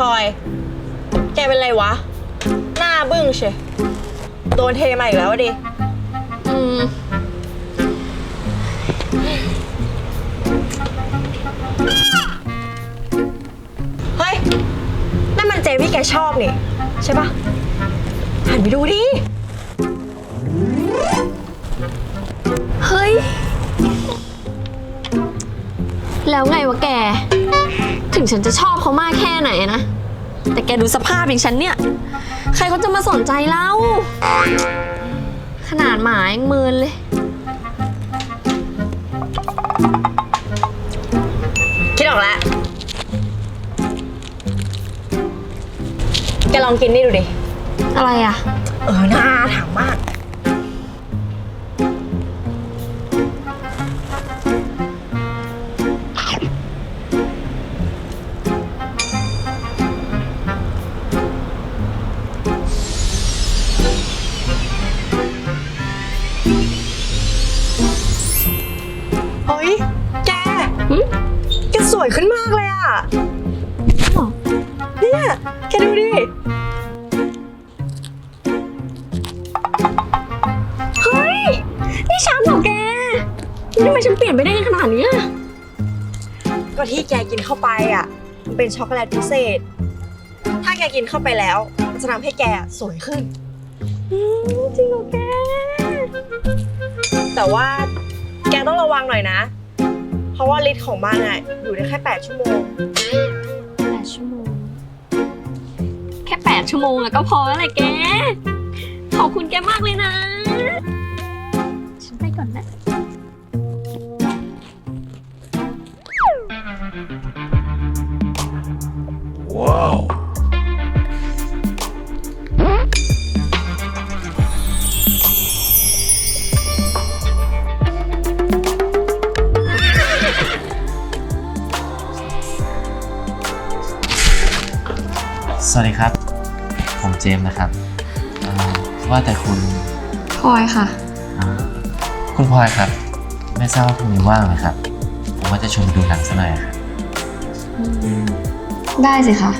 พลอย แกเป็นไรวะ หน้าบึ้งเชยโดนเทมาอีกแล้วอะดิ อืม เฮ้ย นั่นมันเจพี่แกชอบนี่ ใช่ปะหันไปดูดิ เฮ้ย แล้วไงวะแก ถึงฉันจะชอบเขามากแค่ไหนนะ แต่แกดูสภาพอย่างฉันเนี่ย ใครเขาจะมาสนใจเล่า ขนาดหมายังเมินเลย คิดออกแล้ว แกลองกินนี่ดูดิ อะไรอะ เออน่าถามมาก สวยขึ้นมากเลยอะเนี่ยแกดูดิ เฮ้ย นี่ฉันเหรอแก นี่ทำไมฉันเปลี่ยนไปได้ขนาดนี้อะก็ที่แกกินเข้าไปอะ มันเป็นช็อกโกแลตพิเศษ ถ้าแกกินเข้าไปแล้ว มันจะทำให้แกสวยขึ้น จริงเหรอแก แต่ว่าแกต้องระวังหน่อยนะเพ ราะว่าฤทธิ์ของมันอะอยู่ได้แค่ 8 ชั่วโมง แปดชั่วโมง แค่แปดชั่วโมงอะก็พอแล้วแหละแก ขอบคุณแกมากเลยนะ ฉันไปก่อนนะสวัสดี ครับ ผมเจมส์นะครับเอ่อว่าแต่คุณพลอยค่ะเอ่อคุณพลอยครับ ไม่ทราบว่าคุณมีว่างไหมครับ ผมว่าจะชวนไปดูหนังสักหน่อยครับได้สิคะ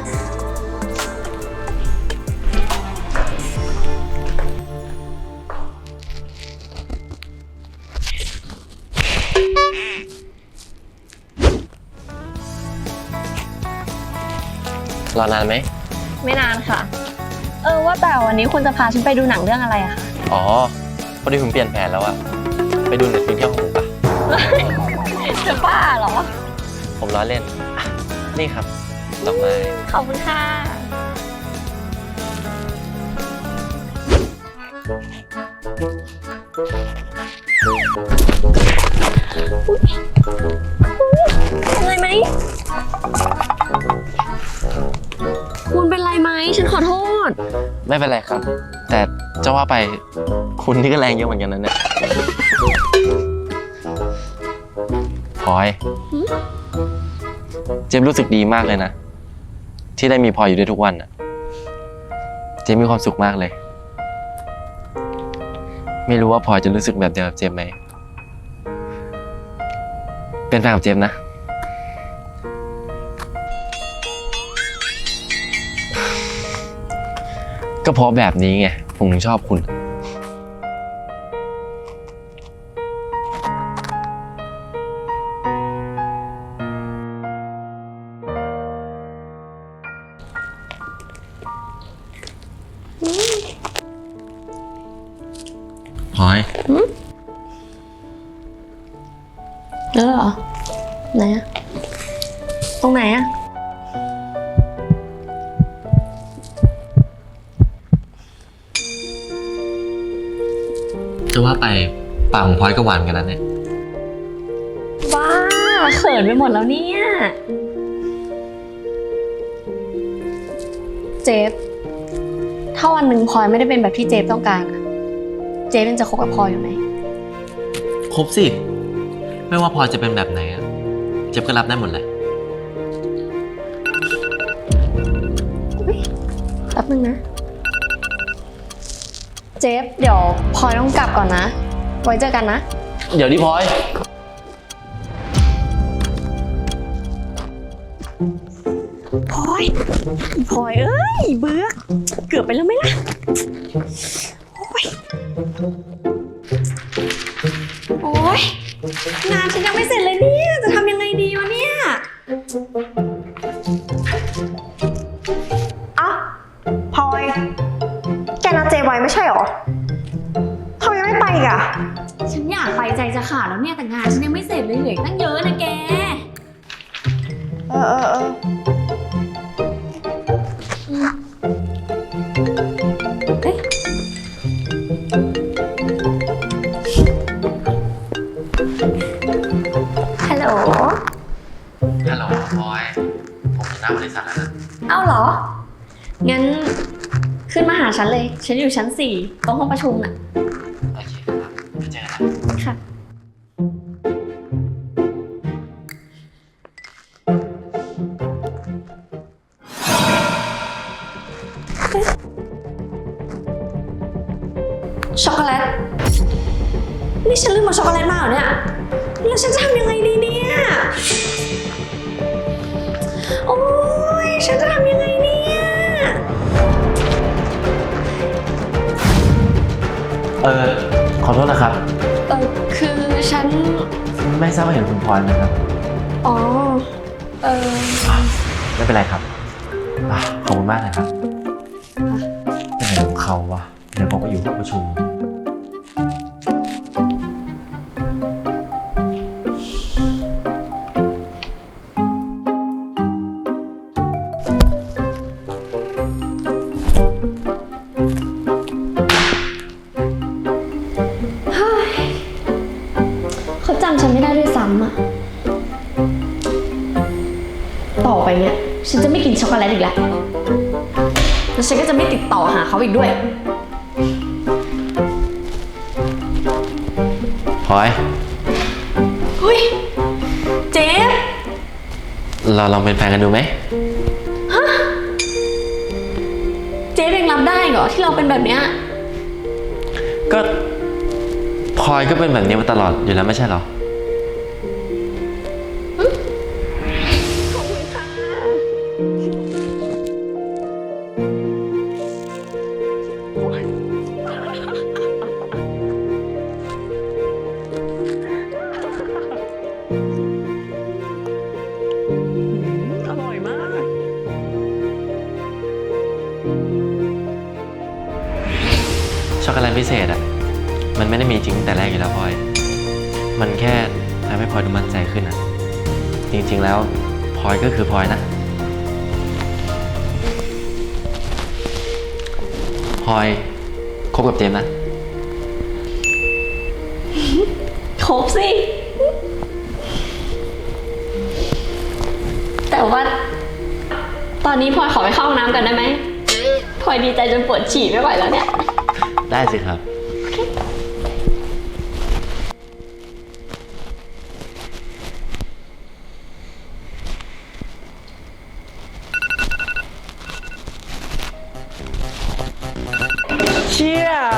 รอนานไหม ไม่นานค่ะ เออว่าแต่วันนี้คุณจะพาฉันไปดูหนังเรื่องอะไรอะคะอ๋อ พอดีผมเปลี่ยนแผนแล้วอะไปดูเน็ตฟิกเที่ยวของผมปะจะบ้าเหรอ ผมล้อเล่นอะนี่ครับดอกไม้ขอบคุณค่ะเป็นไรไหม ไม่เป็นไรครับ แต่จะว่าไปคุณนี่ก็แรงเยอะเหมือนกันนะเนี่ยพลอย เจมรู้สึกดีมากเลยนะ ที่ได้มีพลอยอยู่ด้วยทุกวันอะเจมมีความสุขมากเลย ไม่รู้ว่าพลอยจะรู้สึกแบบเดียวกับเจมไหม เป็นแฟนกับเจมนะ ก็เพราะแบบนี้ไง ผมถึงชอบคุณ พลอยเออเหรอ ไหนอะตรงไหนอะ ว่าไปปากของพลอยก็หวานกันนะเนี่ยว้าเขินไปหมดแล้วเนี่ย เจฟถ้าวันหนึ่งพลอยไม่ได้เป็นแบบที่เจฟต้องการอะเจฟยังจะคบกับพลอยอยู่ไหมครบสิ ไม่ว่าพลอยจะเป็นแบบไหนอะเจ็บก็รับได้หมดแหละแป๊บนึงนะ เจฟเดี๋ยวพลอยต้องกลับก่อนนะ ไว้เจอกันนะ เดี๋ยวดิพลอยพพลอยอีพลอยเอ้ยเบื่อเกือบไปแล้วไหมล่ะโอ้ยโอ้ยงานฉันยังไม่เสร็จเลยเนี่ย อีกอะฉันอยากไปใจจะขาดแล้วเนี่ยแต่งานฉันยังไม่เสร็จเลยเหลืออกตั้งเยอะนะแก เออเออเออเอ๊ะฮัลโหล ฮัลโหลพลอย ผมอยู่หน้าบริษัทแล้วนะเอ้าเหรอ งั้นขึ้นมาหาฉันเลย ฉันอยู่ชั้นสี่ตรงห้องประชุมน่ะ โอเค ค่ะ ช็อกโกแลต นี่ฉันลืมมาช็อกโกแลตมาเหรอเนี่ย แล้วฉันจะทำยังไงดีเนี่ย โอ้ยฉันจะทำยังไงเนี่ย เออขอโทษนะครับเออคือฉัน ไม่ทราบว่าเห็นคุณพลอยไหมครับอ๋อ เออไม่เป็นไรครับอะขอบคุณมากนะครับเป็นไงของเขาวะเดี๋ยวบอกว่าอยู่ห้องประชุม แลตอีกแล้วแล้วฉันก็จะไม่ติดต่อหาเขาอีกด้วย พลอย เฮ้ย เจฟเราลองเป็นแฟนกันดูไหม เจฟยังรับได้เหรอที่เราเป็นแบบเนี้ย ก็พลอยก็เป็นแบบนี้มาตลอดอยู่แล้วไม่ใช่เหรออ พิเศษอะมันไม่ได้มีจริงตั้งแต่แรกอยู่แล้วพลอย มันแค่ทำให้พลอยดูมั่นใจขึ้นอะจริงๆแล้วพลอยก็คือพลอยนะพลอยคบกับเจมส์นะ ครบสิ แต่ว่า ตอนนี้พลอยขอไปเข้าห้องน้ำกันได้ไหมพลอยดีใจจนปวดฉี่ไม่ไหวแล้วเนี่ย ได้สิครับ เชี่ย